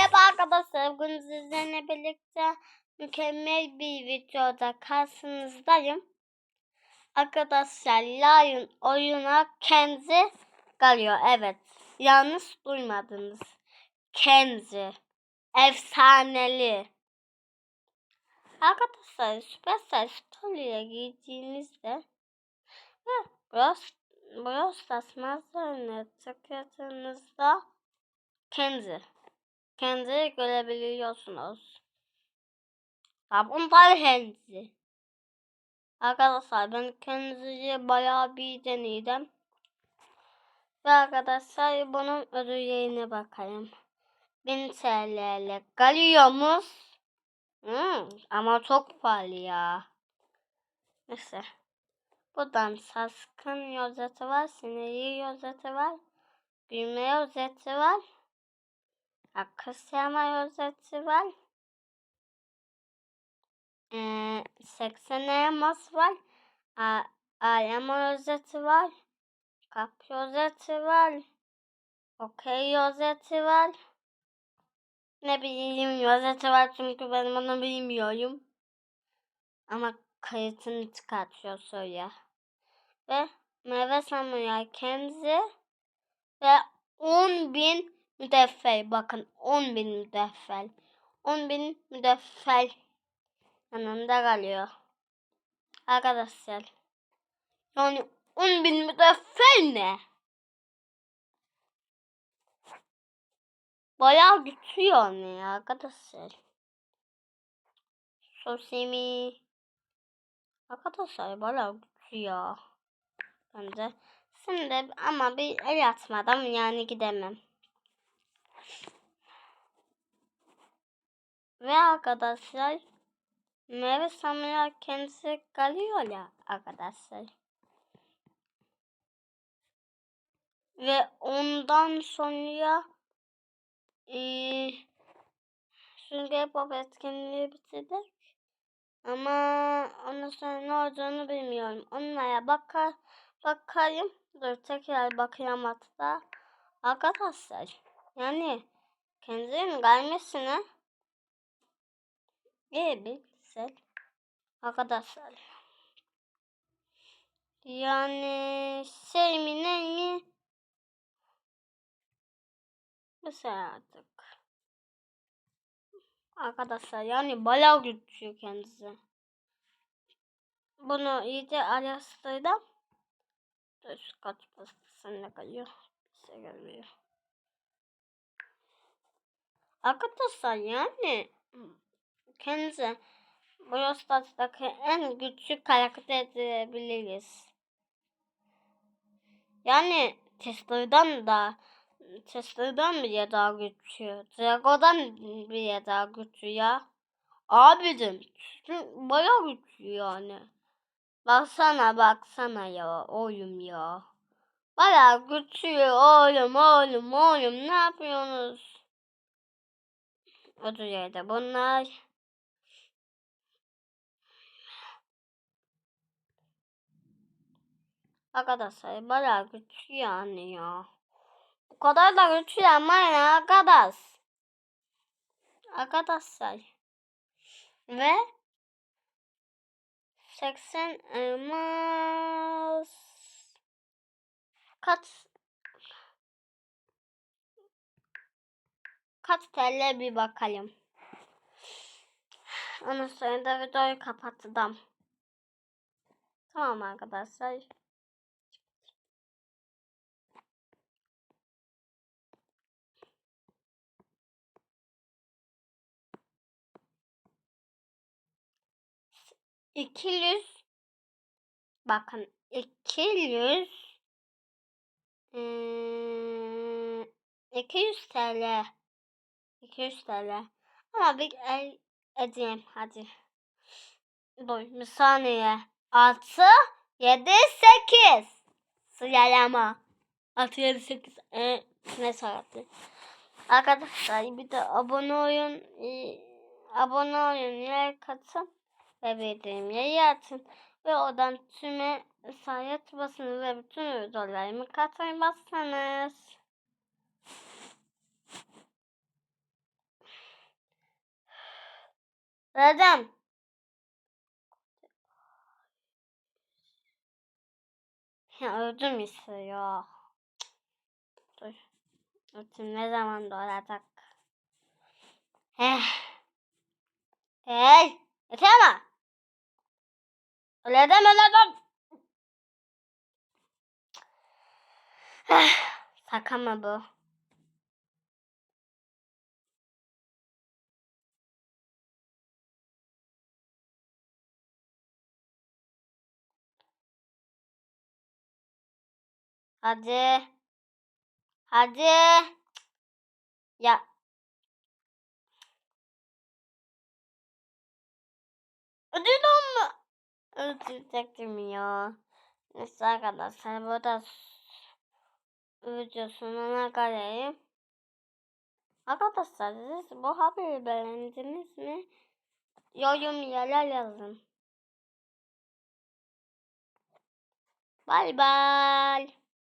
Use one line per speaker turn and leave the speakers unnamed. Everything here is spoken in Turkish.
Merhaba arkadaşlar. Bugün sizlerle birlikte mükemmel bir videoda karşınızdayım. Arkadaşlar Lion oyuna Kenzi geliyor. Evet. Yanlış duymadınız. Kenzi. Efsaneli. Arkadaşlar Supercell Story'e girdiğinizde Brawl, Brawl Stars tıkladığınızda Kenzi. Kenzi görebiliyorsunuz. Bunlar Kenzi. Arkadaşlar ben Kenzi'yi bayağı bir denedim. Ve arkadaşlar bunun ödüllerine bakalım. 1000 TL'yle geliyormuş. Hmm, ama çok pahalı ya. Neyse. Buradan saskın rozeti var. Sinirli rozeti var. Büyüme rozeti var. Akış yama rozeti var. Ee, 80 elmas var. A Alema rozeti var. Kap rozeti var. Okey rozeti var. Ne bileyim rozeti var çünkü ben onu bilmiyorum. Ama kayıtını çıkartıyor söyle. Ve meyve samuray kenzi ve 10 bin müdeffel. Bakın 10 bin müdeffel. 10 bin müdeffel yanında kalıyor. Arkadaşlar. Yani 10 bin müdeffel ne? Bayağı güçlü yani ya arkadaşlar. Sosimi. Arkadaşlar bayağı güçlü ya. Bence. Şimdi ama bir el atmadan yani gidemem. Ve arkadaşlar meyve samuray kendisi kalıyor ya arkadaşlar. Ve ondan sonra ee, Sünger Bob etkinliği bitirdik. Ama ondan sonra ne olduğunu bilmiyorum. Onlara bakar, bakayım. Dur tekrar bakayım hatta. Arkadaşlar yani kendinin gelmesine bir güzel. Arkadaşlar. Yani şey mi ne mi? Artık. Arkadaşlar yani bayağı güçlü kendisi. Bunu iyice araştırdım. Dur kaç pastasında kalıyor. Bir şey gelmiyor. Arkadaşlar yani kendisi Brawl Stars'taki en güçlü karakter diyebiliriz. Yani Tesla'dan da Tesla'dan bile daha güçlü. Drago'dan bile daha güçlü ya. Abicim bayağı güçlü yani. Baksana baksana ya oğlum ya. Bayağı güçlü oğlum oğlum oğlum ne yapıyorsunuz? Otur yerde bunlar. Arkadaşlar bayağı güçlü yani ya. O kadar da güçlü ama ya arkadaş. Arkadaşlar. Ve 80 elmas kaç kaç TL bir bakalım. Ondan sonra da videoyu kapattım. Tamam arkadaşlar. İki yüz. Bakın iki yüz hmm, iki yüz TL iki yüz TL ama bir el edeyim hadi. Dur bir saniye. Altı yedi sekiz. Sıralama altı yedi sekiz. E, ne saatte arkadaşlar bir de abone olun. Abone olun. Yer katın ve bildirimleri açın ve odan tüme sayet basın ve bütün videolarımı katılmazsanız Verdim. Ya öldüm işte ya. Dur. Ötüm ne zaman doğacak? Eh. Hey. Yeter ama. Öyle deme deme. Eh, Şaka mı bu? Hadi. Hadi. Ya. Ödüldüm mü? Ödülecektim ya. Neyse arkadaşlar burada video sonuna geleyim. Arkadaşlar siz bu haberi beğendiniz mi? Yorum yerler yazın. Bye bye.